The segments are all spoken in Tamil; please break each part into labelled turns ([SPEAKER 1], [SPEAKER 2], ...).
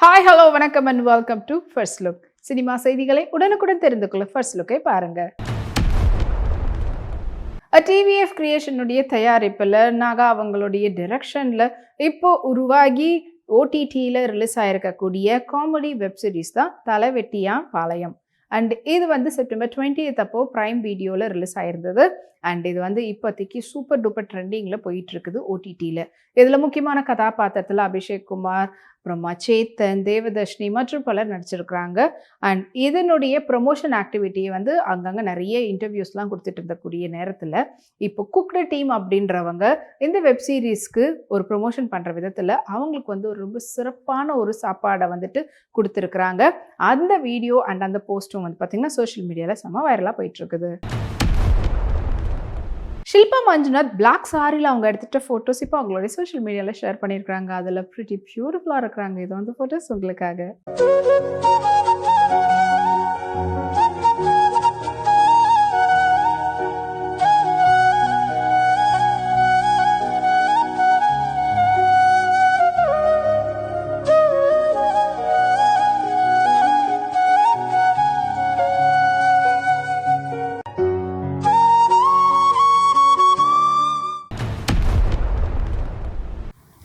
[SPEAKER 1] ஹாய் ஹலோ வணக்கம் and welcome to first look cinema செய்திகளை உடனுக்குடன் தெரிந்து கொள்ள ஃபர்ஸ்ட் லுக்கை பாருங்க. டிவிஎஃப் கிரியேஷனுடைய தயாரிப்பில் நாகா அவங்களுடைய டிரெக்ஷனில் இப்போ உருவாகி ஓடிடியில் ரிலீஸ் ஆகிருக்கக்கூடிய காமெடி வெப் சீரிஸ் தான் தலைவெட்டியா பாளையம். அண்ட் இது வந்து செப்டம்பர் டுவெண்ட்டி அப்போ ப்ரைம் வீடியோவில் ரிலீஸ் ஆயிருந்தது. அண்ட் இது வந்து இப்போதைக்கு சூப்பர் டூப்பர் ட்ரெண்டிங்கில் போயிட்டு இருக்குது ஓடிடியில் இதில் முக்கியமான கதாபாத்திரத்தில் அபிஷேக் குமார் அப்புறமா சேத்தன் தேவதர்ஷினி மற்றும் பலர் நடிச்சிருக்கிறாங்க. அண்ட் இதனுடைய ப்ரொமோஷன் ஆக்டிவிட்டியை வந்து அங்கங்கே நிறைய இன்டர்வியூஸ்லாம் கொடுத்துட்டு இருந்தக்கூடிய நேரத்தில் இப்போ குக்டு டீம் அப்படின்றவங்க இந்த வெப் சீரிஸ்க்கு ஒரு ப்ரொமோஷன் பண்ணுற விதத்தில் அவங்களுக்கு வந்து ஒரு ரொம்ப சிறப்பான ஒரு சாப்பாடை வந்துட்டு கொடுத்துருக்குறாங்க. அந்த வீடியோ அண்ட் அந்த போஸ்ட்டும் வந்து பார்த்திங்கன்னா சோஷியல் மீடியாவில் செம்ம வைரலாக போயிட்டுருக்குது. ஷில்பா மஞ்சுநாத் பிளாக் சாரியில் அவங்க எடுத்துகிட்ட ஃபோட்டோஸ் இப்போ அவங்களுடைய சோஷியல் மீடியாவில் ஷேர் பண்ணியிருக்காங்க அதில் ப்ரிட்டி பியூட்டிஃபுல்லாக இருக்கிறாங்க. இது வந்து ஃபோட்டோஸ் உங்களுக்காக.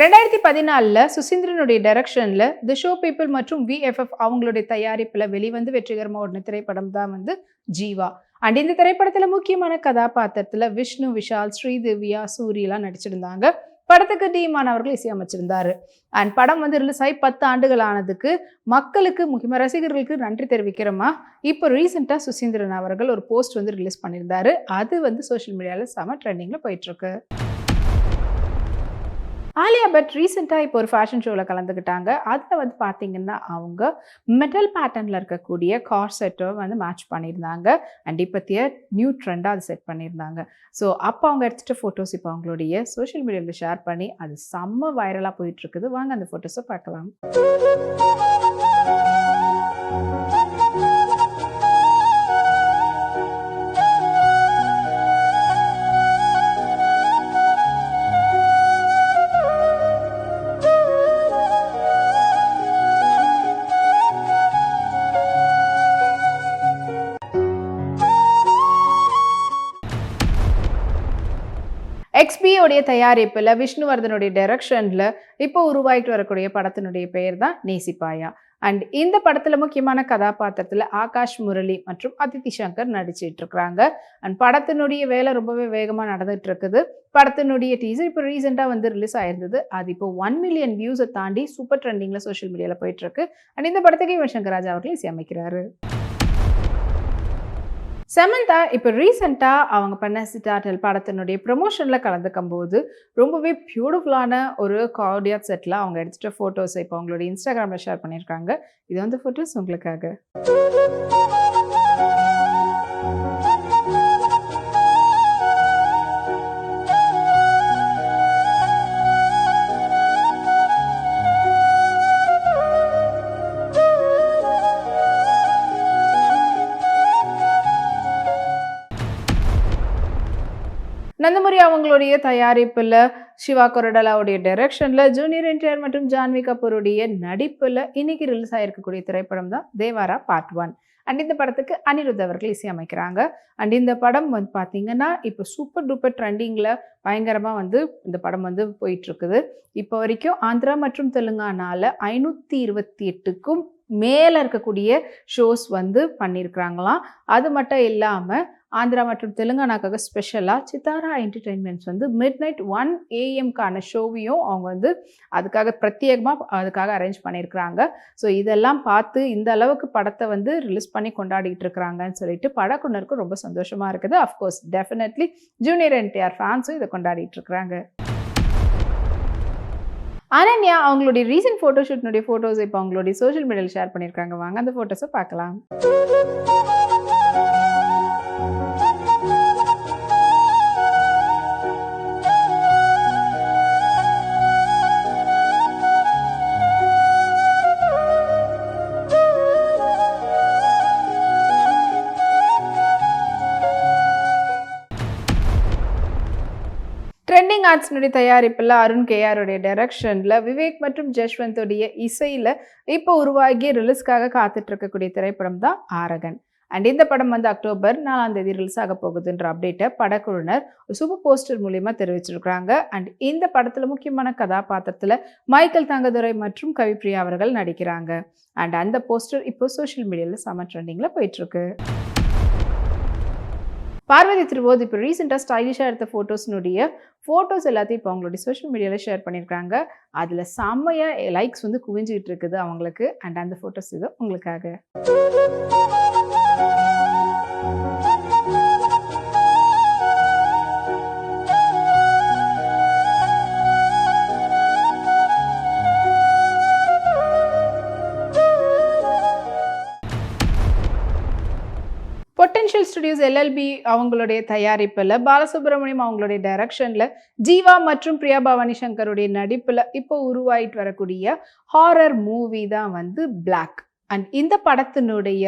[SPEAKER 1] ரெண்டாயிரத்தி பதினாலில் சுசீந்திரனுடைய டைரக்ஷனில் தி ஷோ பீப்புள் மற்றும் விஎஃப்எஃப் அவங்களுடைய தயாரிப்பில் வெளிவந்து வெற்றிகரமாக ஒன்று திரைப்படம் தான் வந்து ஜீவா. அண்ட் இந்த திரைப்படத்தில் முக்கியமான கதாபாத்திரத்தில் விஷ்ணு விஷால் ஸ்ரீதிவ்யா சூரியலாம் நடிச்சிருந்தாங்க. படத்துக்கு டீமான் அவர்கள் இசையமைச்சிருந்தாரு. அண்ட் படம் வந்து ரிலீஸ் ஆகி பத்து ஆண்டுகள் ஆனதுக்கு மக்களுக்கு முக்கியமாக ரசிகர்களுக்கு நன்றி தெரிவிக்கிறோமா? இப்போ ரீசெண்டாக சுசீந்திரன் அவர்கள் ஒரு போஸ்ட் வந்து ரிலீஸ் பண்ணியிருந்தாரு. அது வந்து சோஷியல் மீடியாவில் செம ட்ரெண்டிங்கில் போயிட்டுருக்கு. ஆலியா பட் ரீசெண்டாக இப்போ ஒரு ஃபேஷன் ஷோவில் கலந்துக்கிட்டாங்க. அதில் வந்து பார்த்தீங்கன்னா அவங்க மெட்டல் பேட்டர்னில் இருக்கக்கூடிய கார் செட்டை வந்து மேட்ச் பண்ணியிருந்தாங்க. அண்ட் இப்போத்திய நியூ ட்ரெண்டாக அது செட் பண்ணியிருந்தாங்க. ஸோ அப்போ அவங்க எடுத்துகிட்ட ஃபோட்டோஸ் இப்போ அவங்களுடைய சோஷியல் மீடியாவில் ஷேர் பண்ணி அது செம்ம வைரலாக போயிட்டுருக்குது வாங்க அந்த ஃபோட்டோஸை பார்க்கலாம். எக்ஸ்பியோடைய தயாரிப்பில் விஷ்ணுவர்தனுடைய டைரக்ஷனில் இப்போ உருவாகிட்டு வரக்கூடிய படத்தினுடைய பெயர் தான் நேசிப்பாயா. அண்ட் இந்த படத்தில் முக்கியமான கதாபாத்திரத்தில் ஆகாஷ் முரளி மற்றும் அதித்தி சங்கர் நடிச்சிட்டு இருக்கிறாங்க அண்ட் படத்தினுடைய வேலை ரொம்பவே வேகமாக நடந்துட்டு இருக்குது. படத்தினுடைய டீசர் இப்போ ரீசெண்டாக வந்து ரிலீஸ் ஆயிருந்தது. அது இப்போ ஒன் மில்லியன் வியூஸை தாண்டி சூப்பர் ட்ரெண்டிங்கில் சோஷியல் மீடியாவில் போயிட்டு இருக்கு. அண்ட் இந்த படத்துக்கு யுவன் சங்கர் ராஜா அவர்கள் இசையமைக்கிறாரு. செமந்தா இப்போ ரீசெண்டாக அவங்க பண்ண சிட்டாட்டல் படத்தினுடைய ப்ரொமோஷனில் கலந்துக்கும் போது ரொம்பவே பியூட்டிஃபுல்லான ஒரு கார்டியாக் செட்டில் அவங்க எடுத்துகிட்ட ஃபோட்டோஸ் இப்போ அவங்களுடைய இன்ஸ்டாகிராமில் ஷேர் பண்ணியிருக்காங்க இது வந்து ஃபோட்டோஸ் உங்களுக்காக நந்தமுரி அவங்களுடைய தயாரிப்பில் சிவா கொரடலாவுடைய டைரக்ஷனில் ஜூனியர் என்டிஆர் மற்றும் ஜான்வி கபூருடைய நடிப்பில் இன்னைக்கு ரிலீஸ் ஆகிருக்கக்கூடிய திரைப்படம் தான் தேவாரா பார்ட் ஒன் அண்ட் இந்த படத்துக்கு அனிருத் அவர்கள் இசையமைக்கிறாங்க. அண்ட் இந்த படம் வந்து பார்த்தீங்கன்னா இப்போ சூப்பர் டூப்பர் ட்ரெண்டிங்கில் பயங்கரமாக வந்து இந்த படம் வந்து போயிட்டுருக்குது. இப்போ வரைக்கும் ஆந்திரா மற்றும் தெலுங்கானாவில் ஐநூற்றி இருபத்தி எட்டுக்கும் மேலே இருக்கக்கூடிய ஷோஸ் வந்து பண்ணியிருக்கிறாங்களாம். அது மட்டும் இல்லாமல் ஆந்திரா மற்றும் தெலுங்கானாக்காக ஸ்பெஷலாக சித்தாரா என்டர்டெயின்மெண்ட்ஸ் வந்து மிட் நைட் ஒன் ஏஎம்க்கான ஷோவையும் அவங்க வந்து அதுக்காக பிரத்யேகமாக அதுக்காக அரேஞ்ச் பண்ணியிருக்கிறாங்க. ஸோ இதெல்லாம் பார்த்து இந்த அளவுக்கு படத்தை வந்து ரிலீஸ் பண்ணி கொண்டாடிட்டு இருக்கிறாங்கன்னு சொல்லிட்டு படக்குனருக்கு ரொம்ப சந்தோஷமாக இருக்குது. Of course definitely junior NTR ஃபேன்ஸும் இதை கொண்டாடிட்டு இருக்கிறாங்க. அனன்யா அவங்களுடைய ரீசன்ட் ஃபோட்டோஷூட்னுடைய ஃபோட்டோஸ் இப்போ அவங்களுடைய சோஷியல் மீடியாவில் ஷேர் பண்ணியிருக்காங்க. வாங்க அந்த ஃபோட்டோஸை பார்க்கலாம். ட்ரெண்டிங் ஆர்ட்ஸ்னுடைய தயாரிப்பில் அருண் கேஆருடைய டைரக்ஷனில் விவேக் மற்றும் ஜஷ்வந்தோடைய இசையில் இப்போ உருவாகி ரிலீஸ்க்காக காத்துட்டு இருக்கக்கூடிய திரைப்படம் தான் ஆரகன். அண்ட் இந்த படம் வந்து அக்டோபர் நாலாம் தேதி ரிலீஸ் ஆக போகுதுன்ற அப்டேட்டை படக்குழுவினர் சூப்பர் போஸ்டர் மூலியமா தெரிவிச்சிருக்காங்க அண்ட் இந்த படத்துல முக்கியமான கதாபாத்திரத்துல மைக்கேல் தங்கதுரை மற்றும் கவிப்ரியா அவர்கள் நடிக்கிறாங்க. அண்ட் அந்த போஸ்டர் இப்போ சோஷியல் மீடியாவில் செம ட்ரெண்டிங்கில் போயிட்டுருக்கு பார்வதி திருவோது இப்போ ரீசெண்டாக ஸ்டைலிஷாக எடுத்த ஃபோட்டோஸ்னுடைய ஃபோட்டோஸ் எல்லாத்தையும் இப்போ அவங்களுடைய சோஷியல் மீடியாவில் ஷேர் பண்ணியிருக்காங்க அதில் செம்மையாக லைக்ஸ் வந்து குவிஞ்சிக்கிட்டு இருக்குது அவங்களுக்கு. அண்ட் அந்த ஃபோட்டோஸ் இது உங்களுக்காக. பொட்டென்ஷியல் எல்எல்பி அவங்களுடைய தயாரிப்பில் பாலசுப்ரமணியம் அவங்களுடைய டைரக்ஷனில் ஜீவா மற்றும் பிரியா பவானி சங்கருடைய நடிப்பில் இப்போ உருவாயிட்டு வரக்கூடிய ஹாரர் மூவி தான் வந்து பிளாக் அண்ட் இந்த படத்தினுடைய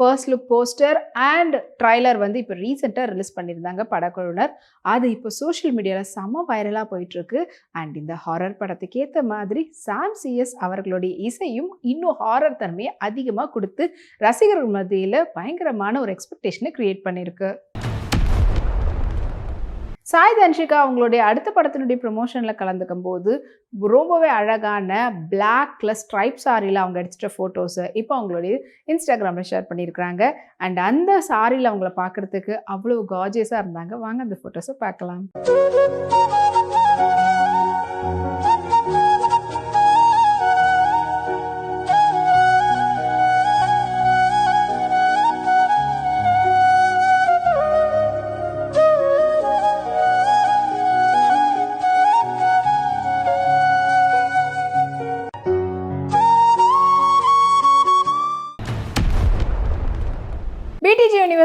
[SPEAKER 1] first look poster and trailer வந்து இப்போ ரீசெண்டாக ரிலீஸ் பண்ணியிருந்தாங்க படக்குழுவினர். அது இப்போ சோஷியல் மீடியாவில் செம வைரலாக போயிட்டுருக்கு. அண்ட் இந்த ஹாரர் படத்துக்கு ஏற்ற மாதிரி சாம் சிஎஸ் அவர்களுடைய இசையும் இன்னும் ஹாரர் தன்மையை அதிகமாக கொடுத்து ரசிகர்கள் மத்தியில் பயங்கரமான ஒரு எக்ஸ்பெக்டேஷனை க்ரியேட் பண்ணியிருக்கு. சாய் தன்ஷிகா அவங்களுடைய அடுத்த படத்தினுடைய ப்ரொமோஷனில் கலந்துக்கும் போது ரொம்பவே அழகான பிளாக்ல ஸ்ட்ரைப் சாரியில் அவங்க எடுத்துட்ட ஃபோட்டோஸை இப்போ அவங்களுடைய இன்ஸ்டாகிராமில் ஷேர் பண்ணியிருக்கிறாங்க அண்ட் அந்த சாரியில் அவங்கள பார்க்குறதுக்கு அவ்வளோ காஜியஸாக இருந்தாங்க. வாங்க அந்த ஃபோட்டோஸை பார்க்கலாம்.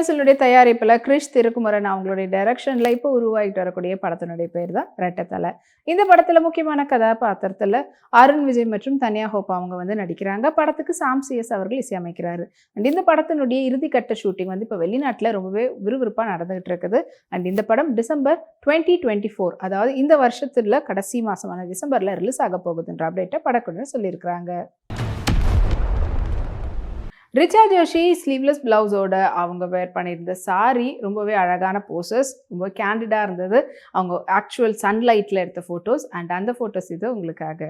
[SPEAKER 1] யூனிவர்சலுடைய தயாரிப்பில் கிறிஷ் திருக்குமரன் அவங்களுடைய டைரக்ஷனில் இப்போ உருவாகிட்டு வரக்கூடிய படத்தினுடைய பேர் தான் ரெட்டத்தலை இந்த படத்தில் முக்கியமான கதாபாத்திரத்தில் அருண் விஜய் மற்றும் தனியா ஹோப் அவங்க வந்து நடிக்கிறாங்க. படத்துக்கு சாம் சிஎஸ் அவர்கள் இசையமைக்கிறாரு. அண்ட் இந்த படத்தினுடைய இறுதிக்கட்ட ஷூட்டிங் வந்து இப்போ வெளிநாட்டில் ரொம்பவே விறுவிறுப்பாக நடந்துகிட்டு இருக்குது. அண்ட் இந்த படம் டிசம்பர் டுவெண்ட்டி டுவெண்ட்டி ஃபோர் அதாவது இந்த வருஷத்துல கடைசி மாதமான டிசம்பரில் ரிலீஸ் ஆக போகுதுன்ற அப்டேட்டை படக்குழுவினர் சொல்லியிருக்கிறாங்க. ரிச்சா ஜோஷி ஸ்லீவ்லெஸ் பிளவுஸோட அவங்க வேர் பண்ணியிருந்த சாரி ரொம்பவே அழகான போசஸ் ரொம்ப கேண்டிடாக இருந்தது. அவங்க ஆக்சுவல் சன்லைட்டில் எடுத்த ஃபோட்டோஸ் அண்ட் அந்த ஃபோட்டோஸ் இது உங்களுக்காக.